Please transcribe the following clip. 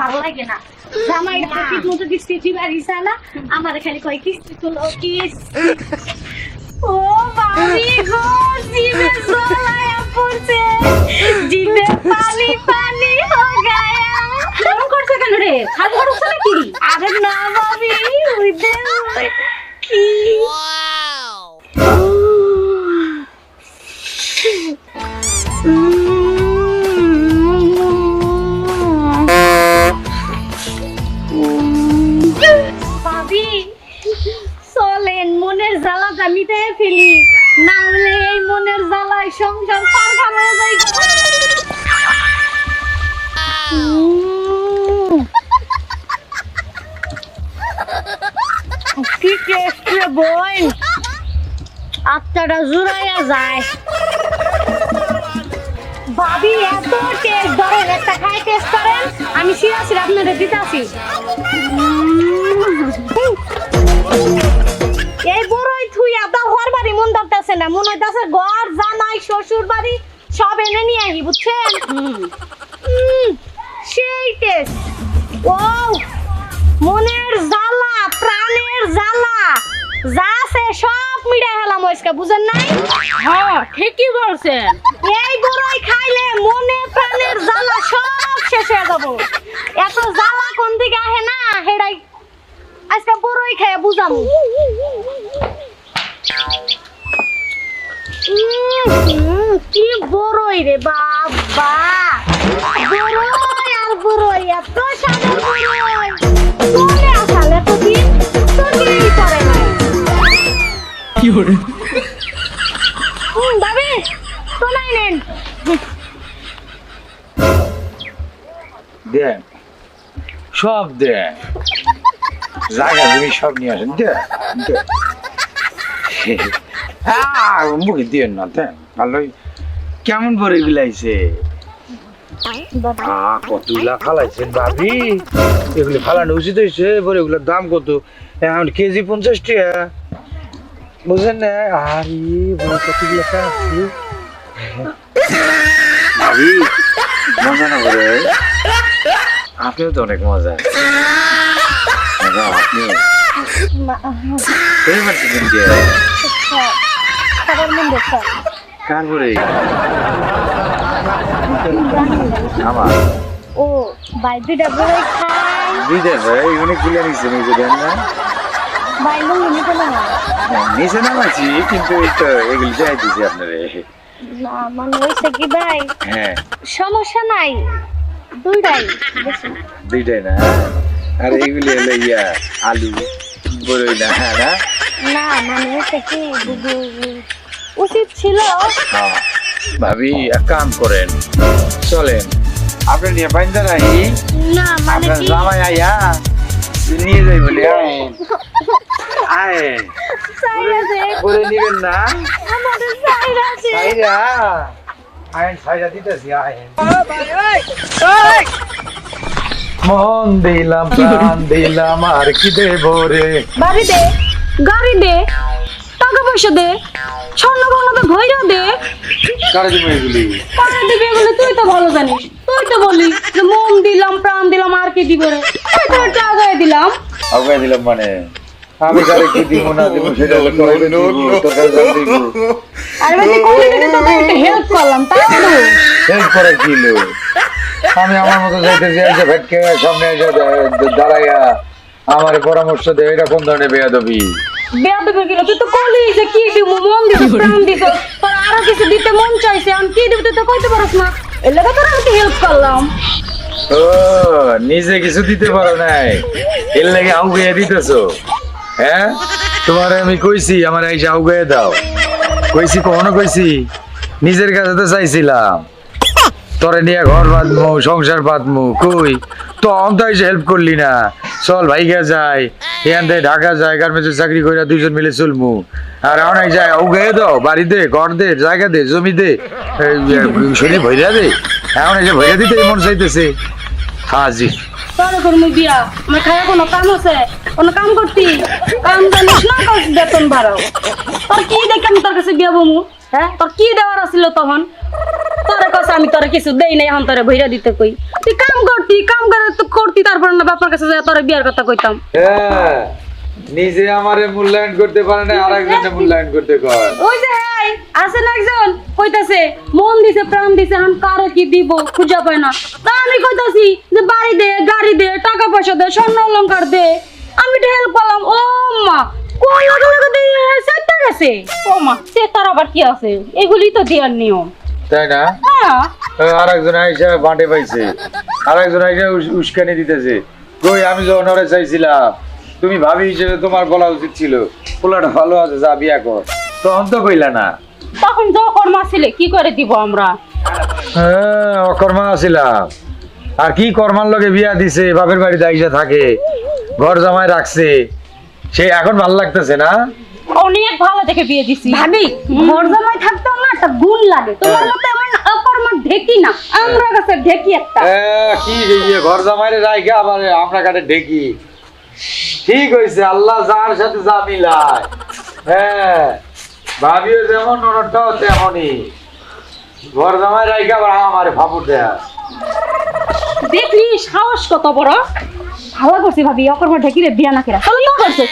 ভালো লাগে না। জামাই ঠিক মতো কিস্তি দিবার ইচ্ছা না আমার খালি কয় কিস্তি তুলো কিস্তি। ও বাবি গো জিভে জলায়া পড়ছে। জিভে পানি পানি হো গায়া কেমন করছে কেন রে? খালি করছে নাকি? আরে না বাবি ওই দে কি? ভাবি মনের জ্বালাটা মিটাই ফেলি। না হলে এই মনের জ্বালায় সংসার পার হয়ে যায়। কি টেস্ট বই? আত্মাটা জুড়াইয়া যায়। ভাবি, এত টেস্ট, ধরেন একটা খাই টেস্ট করেন, আমি সিরাসির আপনাদের দিতে আসি ধরতেছে না মনে হইতাছে ঘর জামাই শ্বশুর বাড়ি সব এনে নিয়ে আহি বুঝছেন? সেই টেস্ট ও মনের জ্বালা প্রাণের জ্বালা। যা আছে সব মিটাই হেলাম আজকে বুঝেন নাই? হ্যাঁ ঠিকই বলছেন। এই বড়ই খাইলে মনে প্রাণের জ্বালা সব শেষ হয়ে যাব। এত জ্বালা কোন দিকে আহে না? হেডাই আজকে বড়ই খেয়ে বুঝাম। বড়ই রে বাবা। বড়ই আর বড়ই এত সাদা বড়ই। তোলে আসালে তো দিন তো দিন করে না হুম দাবি তোলাই নেন। দেন সব দেন। জায়গা জমি সব নিয়ে আসেন দেন। আহ, মুখে দিয়েন না দেন। ভালোই কেমন পরে বিলাইছে? কতগুলা ফালাইছেন ভাবি? এগুলো ফালানো উচিত হয়েছে পরে এগুলোর দাম কত? এখন কেজি পঞ্চাশ টাকা। বুঝলেন না? আরে কতগুলো আছে ভাবি মজা না করে আপনিও তো অনেক মজা। আপনি কে খাবার মন কার পরে আমার। ও ভাই দুইটা খাই। দুইটা ভাই অনেকগুলো নিচে নিচে দেন না। ভাই লুঙ্গি নিতে না হ্যাঁ, কিন্তু এই তো এগুলি যাই দিছি আপনারে। না মানে হয়েছে কি ভাই? হ্যাঁ। সমস্যা নাই। দুইটাই দুইটাই না আর এইগুলি হলো ইয়া আলু বড়ই না হ্যাঁ না? না মানে হয়েছে কি উচিত ছিল। হ্যাঁ। ভাবি এক কাম করেন। চলেন। আপনি নিয়ে বাইন্দা নাই না মানে আপনার জামাই আইয়া নিয়ে যাই বলে আয়েন আয়েন চাইরা যে বলে নিবেন না। আমাদের চাইরা যে সাইরা। আয়েন সাইরা দিতেছি আয়েন। মন দিলাম প্রাণ দিলাম আর কি দেব রে? বাড়ি দে গাড়ি দে। পয়সা দে স্বর্ণ গহনা ভৈরা দে। কারে দিব এগুলি? পরে দিবি বলে তুই তো ভালো জানিস। তুই তো বললি যে মন দিলাম প্রাণ দিলাম আর কি দিব রে? এই তোর টাকা দিলাম। আগে দিলাম মানে? আমি কারে কি দিব না দিব সেটা তো তোর কাছে আর কইলে দিকে তোকে একটু হেল্প করলাম তাই তো হেল্প করে আমি আমার মতো যাইতে যাই যে ভেটকে সামনে এসে দাঁড়াইয়া আমার পরামর্শ দে এটা কোন ধরনের বেয়াদবি। বেয়া দেবে গেল তুই তো কলি যে কি দিব, মন দিছ প্রাণ দিছ তোর আরও কিছু দিতে মন চাইছে, আমি কি দিব তুই তো কইতে পারছ না। এর লাগে তোর আমি হেল্প করলাম? ও, নিজে কিছু দিতে পারো নাই। এর লাগে আউগাইয়া দিতেছো। হ্যাঁ? তোমার আমি কইছি, আমার এই আউগাইয়া দাও। কইছি, কখনো কইছি? নিজের কাছে তো চাইছিলাম। তোরে নিয়ে ঘর বাঁধমু, সংসার বাঁধমু, কই? তো এসে হেল্প করলি না। চল ভাইগা যাই। এখান থেকে ঢাকা যায় গার্মেন্টসের চাকরি করে দুইজন মিলে চলমু। আর অনেক যায়, উগে দাও, বাড়ি দে, ঘর দে, জায়গা দে, জমি দে। শরীর ভৈরা দে। এখন এসে ভৈরা দিতে মন চাইতেছে। হাজির তোর কি কাছে হ্যাঁ? কি দেওয়ার আছিল তখন? তোর কাছে আমি তোর কিছু দেই নাই এখন তোরে ভইরা দিতে কই? তুই কাম করতি কাম করে তো করতি তারপর না বাপমার কাছে তোর বিয়ার কথা কইতাম। হ্যাঁ নিজে আমারে মূল্যায়ন করতে পারে না আর একজনে মূল্যায়ন করতে কয়। ওই যে হাই আছে না একজন? কইতাছে মন দিছে প্রাণ দিছে এখন কারে কি দিব খুঁজা পায় না। তা আমি কইতাছি যে বাড়ি দে গাড়ি দে টাকা পয়সা দে স্বর্ণ অলংকার দে। আমি তো হেল্প করলাম ও মা কোন লাগে লাগে দিয়ে সেটা গেছে? ও মা সে তার আবার কি আছে? এগুলি তো দেওয়ার নিয়ম। তাই না? হ্যাঁ। আর একজন আইসা বাঁটে পাইছে। আর একজন আইসা উস্কানি দিতেছে। কই আমি যখন ওরে চাইছিলাম তুমি ভাবি হিসেবে তোমার বলা উচিত ছিল পোলাটা ভালো আছে যা বিয়া কর তখন তো কইলা না। তখন যখন মাসিলে কি করে দিব আমরা? হ্যাঁ অকর্মা ছিলাম। আর কি কর্মার লগে বিয়া দিছে বাপের বাড়িতে আইসা থাকে ঘর জামাই রাখছে। সে এখন ভালো লাগতেছে না? অনেক ভালো দেখে বিয়ে দিছি। ভাবি ঘর জামাই থাকতেও না একটা গুণ লাগে। তোমার মতো এমন অকর্মা ঢেকি না আমরা কাছে ঢেকি একটা। এ, কি ইয়ে ঘর জামাইরে রাইখা আবার আমরা কাটে ঢেকি। ঠিক হয়েছে আল্লাহ যার সাথে যা মিলায়। হ্যাঁ ভাবিও যেমন ননদটাও তেমনই। ঘর জামাই রাইখা আবার আমার ফাপুর দেয়া। দেখলি সাহস কত বড়। ভালো করছি ভাবি অকর্মা ঢেকি রে বিয়া না কেরা। চলো করছে।